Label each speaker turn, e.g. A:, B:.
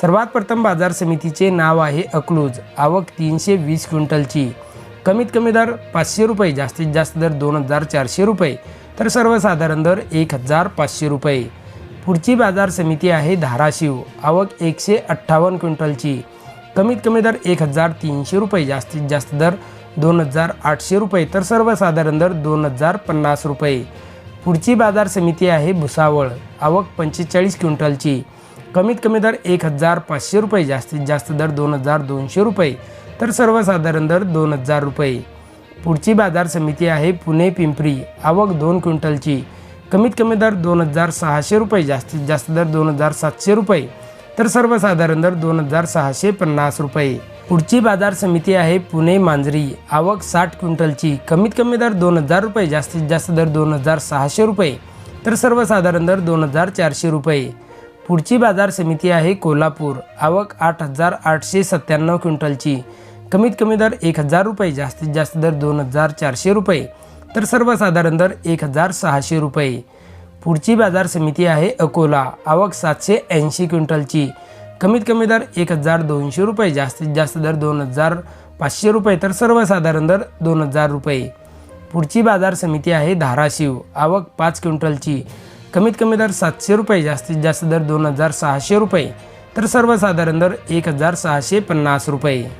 A: सर्वात प्रथम बाजार समितीचे नाव आहे अकलूज. आवक तीनशे वीस क्विंटलची. कमीत कमी दर पाचशे रुपये जास्तीत जास्त दर दोन हजार चारशे रुपये. तर सर्वसाधारण दर एक हजार पाचशे रुपये. पुढची बाजार समिती आहे धाराशिव. आवक एकशे अठ्ठावन्न क्विंटलची. कमीत कमी दर एक हजार तीनशे रुपये जास्तीत जास्त दर दोन हजार आठशे रुपये. तर सर्वसाधारण दर दोन हजार पन्नास रुपये. पुढची बाजार समिती आहे भुसावळ. आवक पंचेचाळीस क्विंटलची. कमीत कमी दर एक हजार पाचशे रुपये जास्तीत जास्त दर दोन हजार दोनशे रुपये. तर सर्वसाधारण दर दोन हजार रुपये. पुढची बाजार समिती आहे पुणे पिंपरी. आवक दोन क्विंटलची. कमीत कमी दर दोन हजार सहाशे रुपये जास्तीत जास्त दर दोन हजार सातशे रुपये. तर सर्वसाधारण दर दोन हजार सहाशे पन्नास रुपये. पुढची बाजार समिती आहे पुणे मांजरी. आवक साठ क्विंटलची. कमीत कमी दर दोन हजार रुपये जास्तीत जास्त दर दोन हजार सहाशे रुपये. तर सर्वसाधारण दर दोन हजार चारशे रुपये. पुढची बाजार समिती आहे कोल्हापूर. आवक आठ हजार आठशे सत्त्याण्णव क्विंटलची. कमीत कमी दर एक हजार रुपये जास्तीत जास्त दर दोन हजार चारशे रुपये. तर सर्वसाधारण दर एक हजार सहाशे रुपये. पुढची बाजार समिती आहे अकोला. आवक सातशे ऐंशी क्विंटलची. कमीत कमी दर एक हजार दोनशे रुपये जास्तीत जास्त दर दोन हजार पाचशे रुपये. तर सर्वसाधारण दर दोन हजार रुपये. पुढची बाजार समिती आहे धाराशिव. आवक पाच क्विंटलची. कमीत कमी दर सातशे रुपये जास्तीत जास्त दर दोन हजार सहाशे रुपये. तर सर्वसाधारण दर एक हजार सहाशे पन्नास रुपये.